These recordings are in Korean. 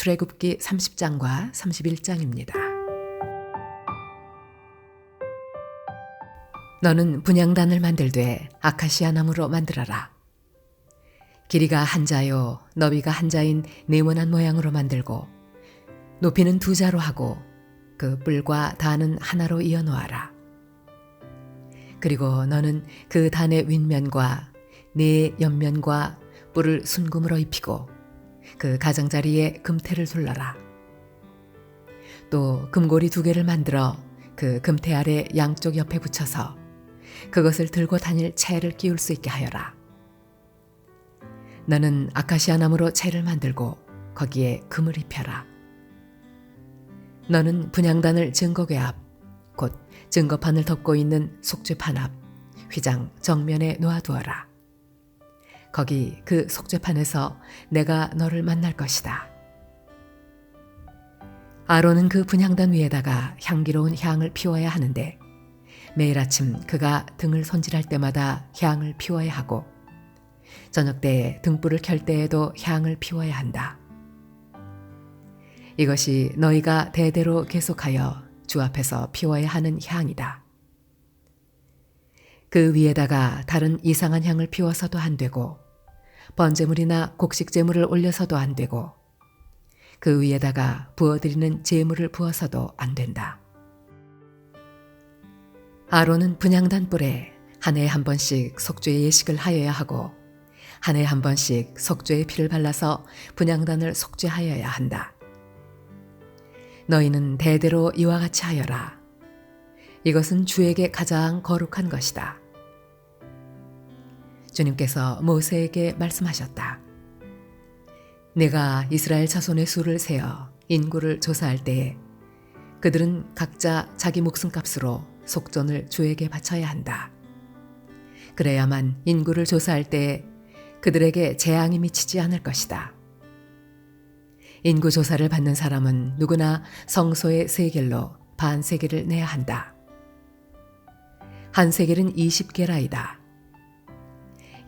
출애굽기 30장과 31장입니다. 너는 분양단을 만들되 아카시아 나무로 만들어라. 길이가 한 자요 너비가 한 자인 네모난 모양으로 만들고 높이는 두 자로 하고 그 뿔과 단은 하나로 이어 놓아라. 그리고 너는 그 단의 윗면과 네 옆면과 뿔을 순금으로 입히고 그 가장자리에 금태를 둘러라. 또 금고리 두 개를 만들어 그 금태 아래 양쪽 옆에 붙여서 그것을 들고 다닐 채를 끼울 수 있게 하여라. 너는 아카시아 나무로 채를 만들고 거기에 금을 입혀라. 너는 분양단을 증거궤 앞, 곧 증거판을 덮고 있는 속죄판 앞, 휘장 정면에 놓아두어라. 거기 그 속죄판에서 내가 너를 만날 것이다. 아론은 그 분향단 위에다가 향기로운 향을 피워야 하는데 매일 아침 그가 등을 손질할 때마다 향을 피워야 하고 저녁 때에 등불을 켤 때에도 향을 피워야 한다. 이것이 너희가 대대로 계속하여 주 앞에서 피워야 하는 향이다. 그 위에다가 다른 이상한 향을 피워서도 안 되고 번제물이나 곡식 제물을 올려서도 안 되고 그 위에다가 부어드리는 제물을 부어서도 안 된다. 아론은 분양단 뿔에 한 해에 한 번씩 속죄의 예식을 하여야 하고 한 해에 한 번씩 속죄의 피를 발라서 분양단을 속죄하여야 한다. 너희는 대대로 이와 같이 하여라. 이것은 주에게 가장 거룩한 것이다. 주님께서 모세에게 말씀하셨다. 내가 이스라엘 자손의 수를 세어 인구를 조사할 때에 그들은 각자 자기 목숨값으로 속전을 주에게 바쳐야 한다. 그래야만 인구를 조사할 때 그들에게 재앙이 미치지 않을 것이다. 인구 조사를 받는 사람은 누구나 성소의 세겔로 반 세겔을 내야 한다. 한 세겔은 20개라이다.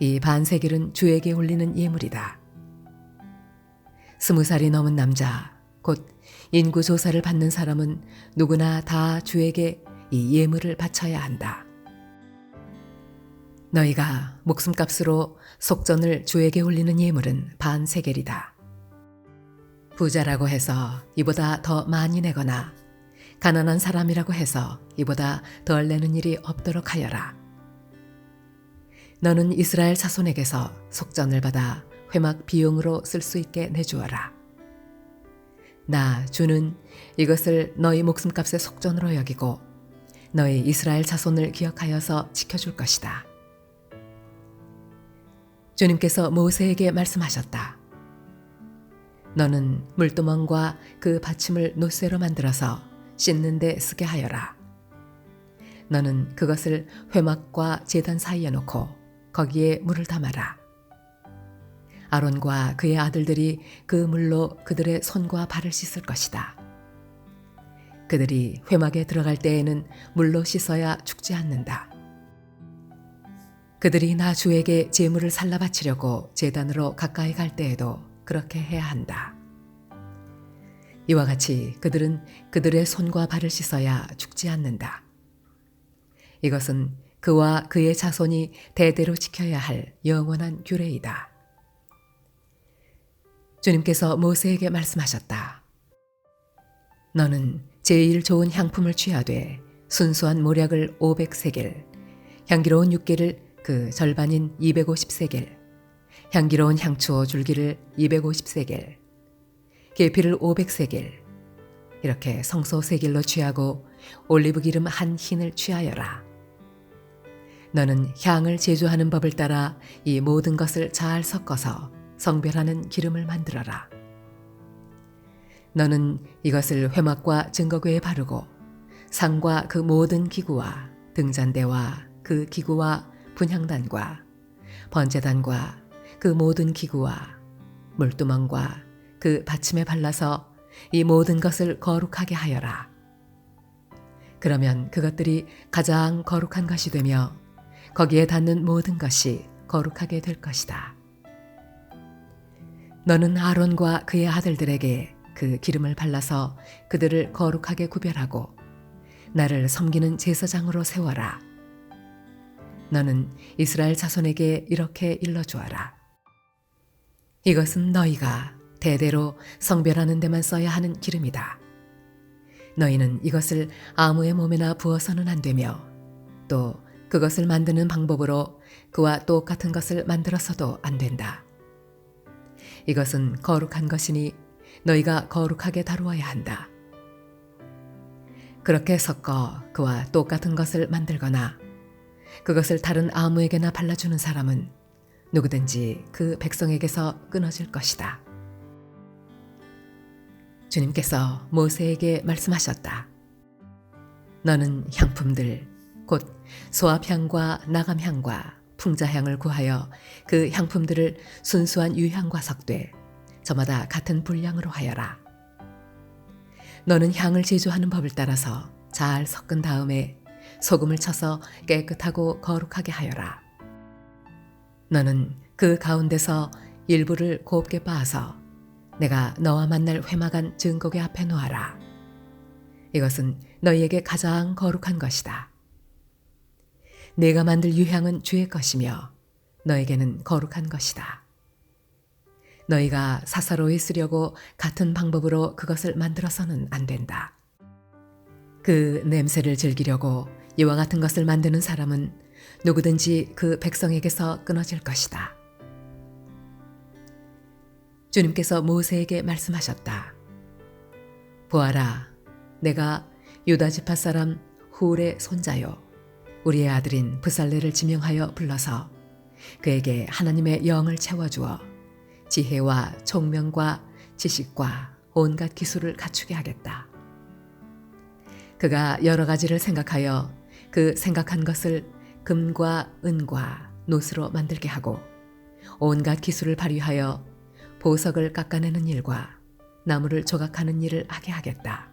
이 반 세겔은 주에게 올리는 예물이다. 스무 살이 넘은 남자, 곧 인구 조사를 받는 사람은 누구나 다 주에게 이 예물을 바쳐야 한다. 너희가 목숨값으로 속전을 주에게 올리는 예물은 반 세겔이다. 부자라고 해서 이보다 더 많이 내거나 가난한 사람이라고 해서 이보다 덜 내는 일이 없도록 하여라. 너는 이스라엘 자손에게서 속전을 받아 회막 비용으로 쓸 수 있게 내주어라. 나 주는 이것을 너희 목숨값의 속전으로 여기고 너희 이스라엘 자손을 기억하여서 지켜줄 것이다. 주님께서 모세에게 말씀하셨다. 너는 물두멍과 그 받침을 노쇠로 만들어서 씻는데 쓰게 하여라. 너는 그것을 회막과 제단 사이에 놓고 거기에 물을 담아라. 아론과 그의 아들들이 그 물로 그들의 손과 발을 씻을 것이다. 그들이 회막에 들어갈 때에는 물로 씻어야 죽지 않는다. 그들이 나 주에게 제물을 살라 바치려고 제단으로 가까이 갈 때에도 그렇게 해야 한다. 이와 같이 그들은 그들의 손과 발을 씻어야 죽지 않는다. 이것은 그와 그의 자손이 대대로 지켜야 할 영원한 규례이다. 주님께서 모세에게 말씀하셨다. 너는 제일 좋은 향품을 취하되 순수한 모략을 500세겔, 향기로운 육개를 그 절반인 250세겔, 향기로운 향초 줄기를 250세겔, 계피를 500세겔, 이렇게 성소 세겔로 취하고 올리브 기름 한 흰을 취하여라. 너는 향을 제조하는 법을 따라 이 모든 것을 잘 섞어서 성별하는 기름을 만들어라. 너는 이것을 회막과 증거궤에 바르고 상과 그 모든 기구와 등잔대와 그 기구와 분향단과 번제단과 그 모든 기구와 물두멍과 그 받침에 발라서 이 모든 것을 거룩하게 하여라. 그러면 그것들이 가장 거룩한 것이 되며 거기에 닿는 모든 것이 거룩하게 될 것이다. 너는 아론과 그의 아들들에게 그 기름을 발라서 그들을 거룩하게 구별하고 나를 섬기는 제사장으로 세워라. 너는 이스라엘 자손에게 이렇게 일러주어라. 이것은 너희가 대대로 성별하는 데만 써야 하는 기름이다. 너희는 이것을 아무의 몸에나 부어서는 안 되며 또 그것을 만드는 방법으로 그와 똑같은 것을 만들어서도 안 된다. 이것은 거룩한 것이니 너희가 거룩하게 다루어야 한다. 그렇게 섞어 그와 똑같은 것을 만들거나 그것을 다른 아무에게나 발라주는 사람은 누구든지 그 백성에게서 끊어질 것이다. 주님께서 모세에게 말씀하셨다. 너는 향품들, 곧 소합향과 나감향과 풍자향을 구하여 그 향품들을 순수한 유향과 섞되 저마다 같은 분량으로 하여라. 너는 향을 제조하는 법을 따라서 잘 섞은 다음에 소금을 쳐서 깨끗하고 거룩하게 하여라. 너는 그 가운데서 일부를 곱게 빻아서 내가 너와 만날 회막한 증거계 앞에 놓아라. 이것은 너희에게 가장 거룩한 것이다. 내가 만들 유향은 주의 것이며 너에게는 거룩한 것이다. 너희가 사사로이 쓰려고 같은 방법으로 그것을 만들어서는 안 된다. 그 냄새를 즐기려고 이와 같은 것을 만드는 사람은 누구든지 그 백성에게서 끊어질 것이다. 주님께서 모세에게 말씀하셨다. 보아라, 내가 유다 지파 사람 훌의 손자요. 우리의 아들인 부살레를 지명하여 불러서 그에게 하나님의 영을 채워주어 지혜와 총명과 지식과 온갖 기술을 갖추게 하겠다. 그가 여러 가지를 생각하여 그 생각한 것을 금과 은과 노스로 만들게 하고 온갖 기술을 발휘하여 보석을 깎아내는 일과 나무를 조각하는 일을 하게 하겠다.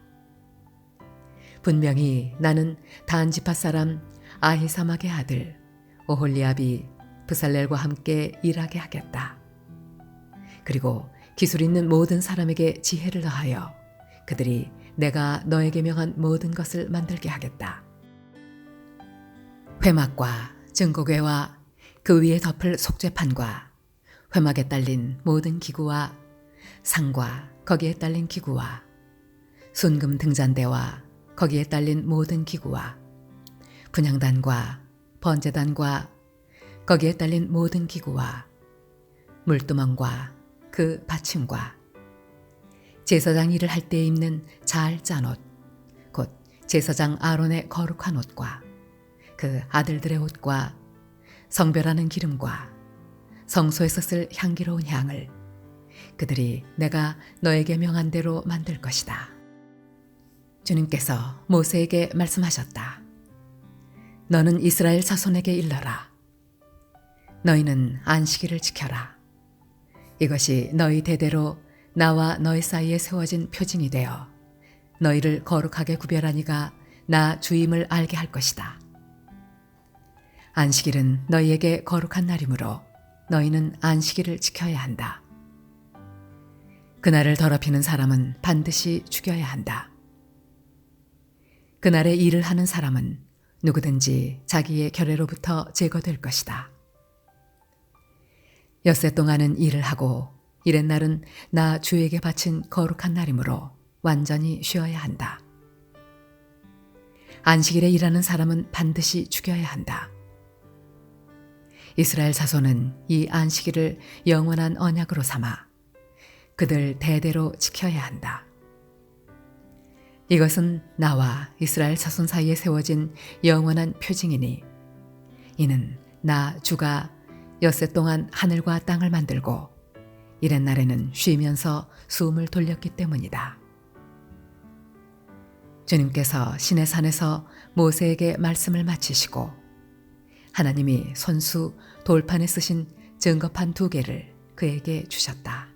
분명히 나는 단지파 사람 아히사막의 아들 오홀리압이 부살렐과 함께 일하게 하겠다. 그리고 기술 있는 모든 사람에게 지혜를 더하여 그들이 내가 너에게 명한 모든 것을 만들게 하겠다. 회막과 증거궤와 그 위에 덮을 속죄판과 회막에 딸린 모든 기구와 상과 거기에 딸린 기구와 순금 등잔대와 거기에 딸린 모든 기구와 분향단과 번제단과 거기에 딸린 모든 기구와 물두멍과 그 받침과 제사장 일을 할 때 입는 잘 짠 옷, 곧 제사장 아론의 거룩한 옷과 그 아들들의 옷과 성별하는 기름과 성소에서 쓸 향기로운 향을 그들이 내가 너에게 명한 대로 만들 것이다. 주님께서 모세에게 말씀하셨다. 너는 이스라엘 자손에게 일러라. 너희는 안식일을 지켜라. 이것이 너희 대대로 나와 너희 사이에 세워진 표징이 되어 너희를 거룩하게 구별하니가 나 주임을 알게 할 것이다. 안식일은 너희에게 거룩한 날이므로 너희는 안식일을 지켜야 한다. 그날을 더럽히는 사람은 반드시 죽여야 한다. 그날에 일을 하는 사람은 누구든지 자기의 결례로부터 제거될 것이다. 엿새 동안은 일을 하고 이랜 날은 나 주에게 바친 거룩한 날이므로 완전히 쉬어야 한다. 안식일에 일하는 사람은 반드시 죽여야 한다. 이스라엘 자손은 이 안식일을 영원한 언약으로 삼아 그들 대대로 지켜야 한다. 이것은 나와 이스라엘 자손 사이에 세워진 영원한 표징이니 이는 나 주가 엿새 동안 하늘과 땅을 만들고 이런 날에는 쉬면서 숨을 돌렸기 때문이다. 주님께서 신의 산에서 모세에게 말씀을 마치시고 하나님이 손수 돌판에 쓰신 증거판 두 개를 그에게 주셨다.